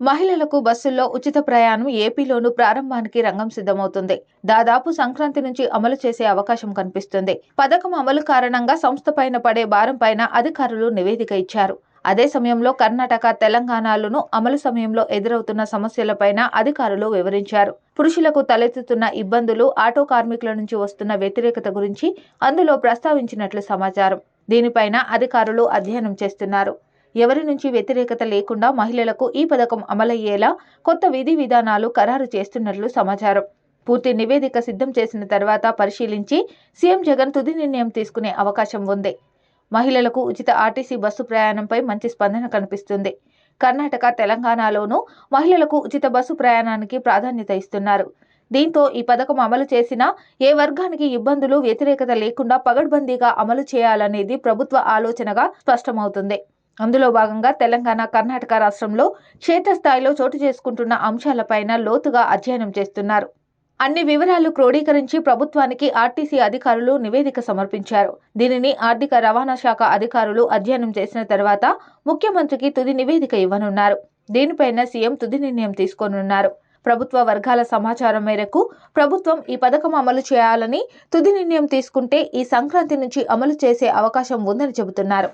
మహిళలకు బస్సుల్లో ఉచిత ప్రయాణం ఏపీలోనూ ప్రారంభానికి రంగం సిద్ధమవుతుంది. దాదాపు సంక్రాంతి నుంచి అమలు చేసే అవకాశం కనిపిస్తుంది. పథకం అమలు కారణంగా సంస్థ పైన పడే భారం పైన అధికారులు నివేదిక ఇచ్చారు. అదే సమయంలో కర్ణాటక తెలంగాణలోనూ అమలు సమయంలో ఎదురవుతున్న సమస్యలపైన అధికారులు వివరించారు. పురుషులకు తలెత్తుతున్న ఇబ్బందులు ఆటో కార్మికుల నుంచి వస్తున్న వ్యతిరేకత గురించి అందులో ప్రస్తావించినట్లు సమాచారం. దీనిపైన అధికారులు అధ్యయనం చేస్తున్నారు. ఎవరి నుంచి వ్యతిరేకత లేకుండా మహిళలకు ఈ పథకం అమలయ్యేలా కొత్త విధి విధానాలు ఖరారు చేస్తున్నట్లు సమాచారం. పూర్తి నివేదిక సిద్ధం చేసిన తర్వాత పరిశీలించి సీఎం జగన్ తుది నిర్ణయం తీసుకునే అవకాశం ఉంది. మహిళలకు ఉచిత ఆర్టీసీ బస్సు ప్రయాణంపై మంచి స్పందన కనిపిస్తుంది. కర్ణాటక తెలంగాణలోనూ మహిళలకు ఉచిత బస్సు ప్రయాణానికి ప్రాధాన్యత ఇస్తున్నారు. దీంతో ఈ పథకం అమలు చేసినా ఏ వర్గానికి ఇబ్బందులు వ్యతిరేకత లేకుండా పగడ్బందీగా అమలు చేయాలనేది ప్రభుత్వ ఆలోచనగా స్పష్టమవుతుంది. అందులో భాగంగా తెలంగాణ కర్ణాటక రాష్ట్రంలో క్షేత్రస్థాయిలో చోటు చేసుకుంటున్న అంశాలపైన లోతుగా అధ్యయనం చేస్తున్నారు. అన్ని వివరాలు క్రోడీకరించి ప్రభుత్వానికి ఆర్టీసీ అధికారులు నివేదిక సమర్పించారు. దీనిని ఆర్థిక రవాణా శాఖ అధికారులు అధ్యయనం చేసిన తర్వాత ముఖ్యమంత్రికి తుది నివేదిక ఇవ్వనున్నారు. దీనిపైన సీఎం తుది నిర్ణయం తీసుకోనున్నారు. ప్రభుత్వ వర్గాల సమాచారం మేరకు ప్రభుత్వం ఈ పథకం అమలు చేయాలని తుది నిర్ణయం తీసుకుంటే ఈ సంక్రాంతి నుంచి అమలు చేసే అవకాశం ఉందని చెబుతున్నారు.